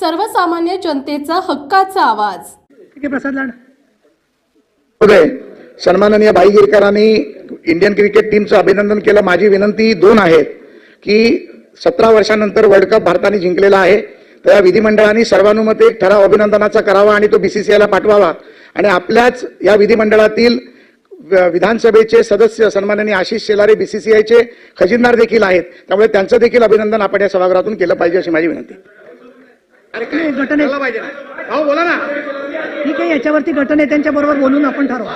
सर्वसामान्य जनतेचा हक्काचा आवाज. ठीक प्रसाद लाड. सन्माननीय भाई गिरकरांनी इंडियन क्रिकेट टीमचं अभिनंदन केलं. माझी विनंती दोन आहेत की सतरा वर्षानंतर वर्ल्ड कप भारताने जिंकलेला आहे तर या विधिमंडळाने सर्वानुमते एक ठराव अभिनंदनाचा करावा आणि तो बीसीसीआयला पाठवावा. आणि आपल्याच या विधिमंडळातील विधानसभेचे सदस्य सन्माननीय आशिष शेलारे बीसीसीआयचे खजिनदार देखील आहेत. त्यामुळे त्यांचं देखील अभिनंदन आपण या सभागृहातून केलं पाहिजे अशी माझी विनंती. नाही, गटने पाहिजे ना. बोला ना. ठीक आहे याच्यावरती गटनेत्यांच्या बरोबर बोलून आपण ठरवू.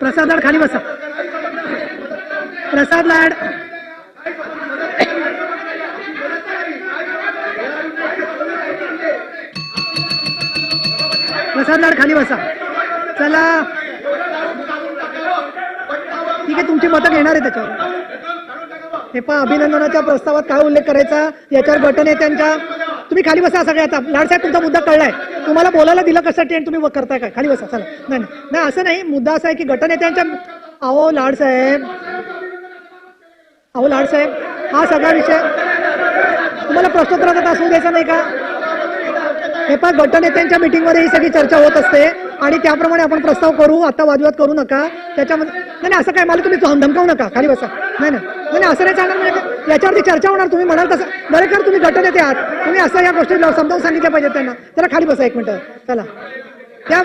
प्रसाद लाड खाली बसा. प्रसाद लाड. प्रसाद लाड खाली बसा. चला. ठीक आहे तुमची मतं घेणार आहे त्याच्यावर. हे पहा अभिनंदनाच्या प्रस्तावात काय उल्लेख करायचा? याच्यावर गटनेत्यांच्या तुम्ही खाली बसा सगळे आता. लाडसाहेब तुमचा मुद्दा कळलाय. तुम्हाला बोलायला दिलं कसं आणि तुम्ही करताय काय? खाली बसा चला. नाही नाही. असं नाही. मुद्दा असा आहे की गटनेत्यांच्या अहो लाडसाहेब अहो लाडसाहेब हा सगळा विषय तुम्हाला प्रश्नोत्तराचा तास होऊ द्यायचा नाही का? हे पहा गटनेत्यांच्या मीटिंगमध्ये ही सगळी चर्चा होत असते आणि त्याप्रमाणे आपण प्रस्ताव करू आता वादविवाद करू नका. त्याच्यामध्ये नाही नाही, असं काय? मला तुम्ही धमकावू नका. खाली बसा. नाही नाही. नाही, असं नाही चालणार म्हणजे याच्यावरती चर्चा होणार. तुम्ही म्हणाल तसं. दरेकर तुम्ही गटनेते आहात. तुम्ही असं या गोष्टी समजावून सांगितल्या पाहिजेत त्यांना. त्याला खाली बसा एक मिनिटं. चला. त्या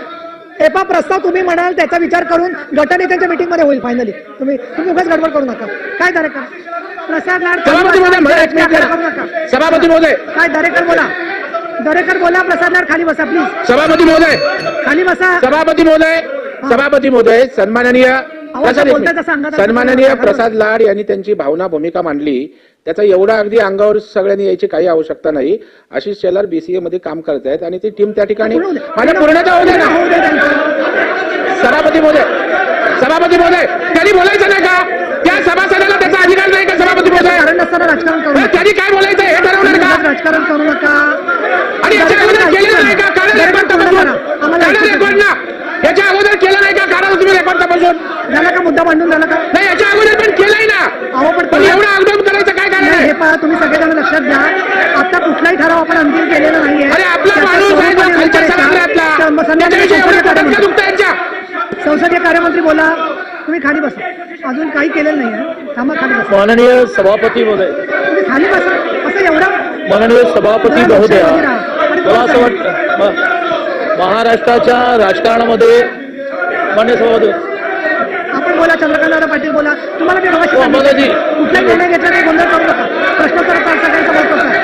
एपा प्रस्ताव तुम्ही म्हणाल त्याचा विचार करून गटनेत्यांच्या मीटिंगमध्ये होईल फायनली तुम्ही तुम्ही उगाच गडबड करू नका. काय दरेकर प्रसाद लाड सभापती महोदय काय दरेकर बोला. दरेकर बोला प्रसाद लाड खाली बसा प्लीज सभापती महोदय. खाली बसा. सभापती महोदय. सभापती महोदय सन्माननीय सन्माननीय प्रसाद लाड यांनी त्यांची भावना भूमिका मांडली. त्याचा एवढा अगदी अंगावर सगळ्यांनी यायची काही आवश्यकता नाही. आशिष शेलार बीसीए मध्ये काम करत आहेत आणि ती टीम त्या ठिकाणी. माझ्या पूर्णता ना. सभापती महोदय. सभापती महोदय. त्यांनी बोलायचं नाही का? त्या सभासदाला त्याचा अधिकार नाही का सभापती नसताना राजकारण त्यांनी काय बोलायचं हे ठरवणार का? राजकारण करू नका. आणि याच्या अगोदर केलेलं नाही का कारण रेकॉर्ड तपासून आम्हाला कारण ऐकू रेकॉर्ड द्या. ना याच्या अगोदर केलं नाही का कारण तुम्ही रेकॉर्ड तपासून झाला का मुद्दा मांडून झाला का? नाही याच्या अगोदर पण केलंय ना. अहो पण पण एवढं अवलंब करायचं काय कारण नाही, आहे? हे पहा तुम्ही सगळेजण लक्षात घ्या. आता कुठलाही ठराव आपण अंतिम केलेला नाहीये. अरे आपला त्याचा माणूस आहे खालच्या. सभागृहातला संध्याकाळी त्याच्याविषयी एवढं संसदीय पोटात का कार्यमंत्री- दुखतं यांच्या? संसदीय कार्यमंत्री बोला तुम्ही खाली बसा. अजून काही केलेलं नाही थांबा खाली बसा. माननीय सभापती महोदय. तुम्ही खाली बसा. असं एवढं माननीय सभापती जरा महोदया लक्षात राहा. आणि मला असं वाटतं म- महाराष्ट्राच्या राजकारणामध्ये मान्य सभापती बोला चंद्रकांत पाटील बोला. तुम्हाला मी मगाशी हो. कुठलाही निर्णय घेतला नाही गोंधळ करू नका. महत्त्वाचा आहे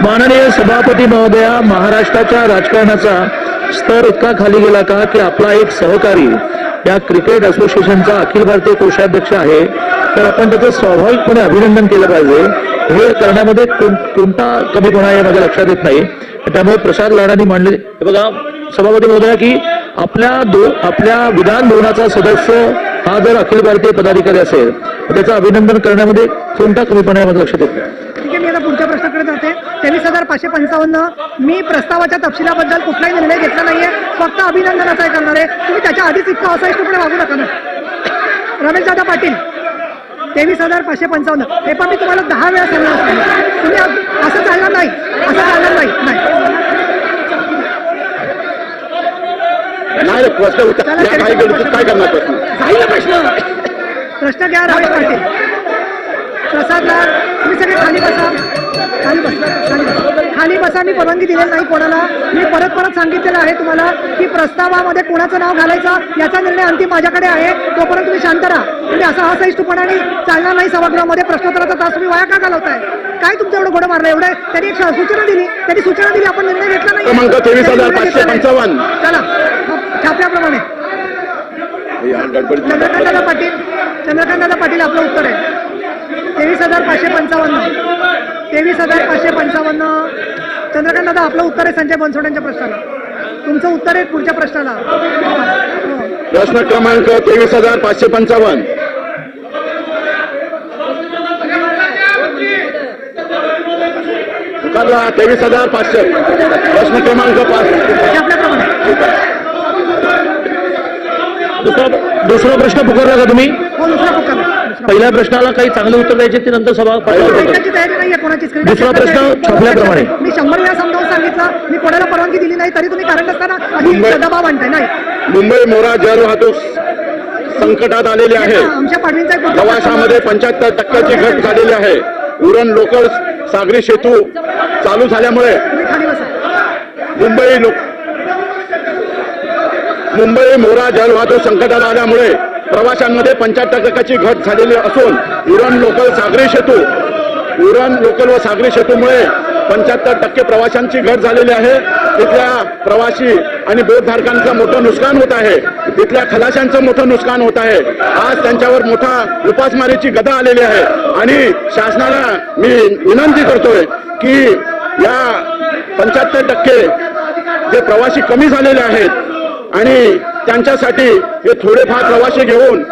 माननीय सभापती महोदया महाराष्ट्राच्या राजकारणाचा स्तर इतका खाली गेला का की आपला एक सहकारी या क्रिकेट असोसिएशनचा अखिल भारतीय कोषाध्यक्ष आहे. तर आपण त्याचं स्वाभाविकपणे अभिनंदन केलं पाहिजे. हे करण्यामध्ये कोण- कोणता कमीपणा आहे माझ्या लक्षात येत नाही. त्यामुळे प्रसाद लाडांनी मांडले बघा सभापती महोदया की आपल्या दो आपल्या विधान भवनाचा सदस्य हा जर अखिल भारतीय पदाधिकारी असेल तर त्याचं अभिनंदन करण्यामध्ये कोणता कमीपणा आहे माझ्या लक्षात येत ठीक आहे मी आता पुढच्या प्रश्नाकडे जाते. तेवीस हजार पाचशे पंचावन्न. मी प्रस्तावाच्या तपशिलाबद्दल कुठलाही निर्णय घेतला नाहीये. फक्त अभिनंदनाचा आहे करणार. आहे तुम्ही त्याच्या आधीच इतकं असहिष्णुपणे वागू नका ना. रमेश दादा पाटील तेवीस हजार पाचशे पंचावन्न. हे पण मी तुम्हाला दहा वेळा सांगणार तुम्ही असं चालणार नाही. असं चालणार नाही. नाही रे, प्रश्न चला, या काही चला, गणितीत काय करणार प्रश्न? ना प्रश्न. प्रश्न घ्या रमेश पाटील. प्रसाद लाड तुम्ही सगळे खाली बसा. खाली बसा खाली बसा. खाली बसा मी परवानगी दिलेली नाही कोणाला. मी परत परत सांगितलेलं आहे तुम्हाला की प्रस्तावामध्ये कोणाचं नाव घालायचं याचा निर्णय अंतिम माझ्याकडे आहे. तोपर्यंत तुम्ही शांत राहा. तुम्ही असं असहिष्णुपणाने चालणार नाही सभागृहामध्ये. प्रश्नोत्तराचा तास तुम्ही वाया का घालवताय? काय तुमचं एवढं घोडं मारलं? एवढं त्यांनी एक सूचना दिली. त्यांनी सूचना दिली आपण निर्णय घेतला नाही. क्रमांक 23,555. चला. छाप्याप्रमाणे चंद्रकांतदादा पाटील चंद्रकांतदादा पाटील आपलं उत्तर आहे. तेवीस हजार पाचशे पंचावन्न. तेवीस हजार पाचशे पंचावन्न. चंद्रकांत दादा आपलं उत्तर आहे संजय बनसोड्यांच्या प्रश्नाला. तुमचं उत्तर आहे पुढच्या प्रश्नाला. प्रश्न क्रमांक तेवीस हजार पाचशे पंचावन्न. तेवीस हजार पाचशे. प्रश्न क्रमांक पाच. दुसरा दुसरा प्रश्न पुकारला का तुम्ही? हो दुसरा पहिल्या प्रश्नाला काही चांगले उत्तर द्यायचे ते नंतर सभा तयारी नाहीये दुसरा प्रश्न छापल्याप्रमाणे. मी शंभर वेळा समजावून सांगितलं. मी कोणाला परवानगी दिली नाही तरी तुम्ही कारण नसताना अधिक दबाव आणताय नाही. मुंबई मोरा जल वाहतूक संकटात आलेली आहे. आमच्या पाडवींचा एक प्रवासामध्ये पंच्याहत्तर टक्क्याची घट झालेली आहे. उरण लोकल सागरी सेतू चालू झाल्यामुळे तुम्ही खाली बसा. मुंबई लोक मुंबई मोरा जलवाहतूक संकटात आल्यामुळे प्रवाशांमध्ये पंच्याहत्तर टक्क्याची घट झालेली असून उरण लोकल सागरी सेतू उरण लोकल व सागरी सेतूमुळे पंच्याहत्तर टक्के प्रवाशांची घट झालेली आहे. तिथल्या प्रवासी आणि बोटधारकांचं मोठं नुकसान होत आहे. तिथल्या खलाशांचं मोठं नुकसान होत आहे. आज त्यांच्यावर मोठा उपासमारीची गदा आलेली आहे. आणि शासनाला मी विनंती करतोय की या पंच्याहत्तर टक्के जे प्रवासी कमी झालेले आहेत आणि त्यांच्यासाठी हे थोडेफार प्रवासी घेऊन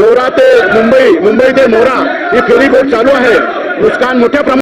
मोरा ते मुंबई मुंबई ते मोरा ही फेरी बोट चालू आहे. नुकसान मोठ्या प्रमाणात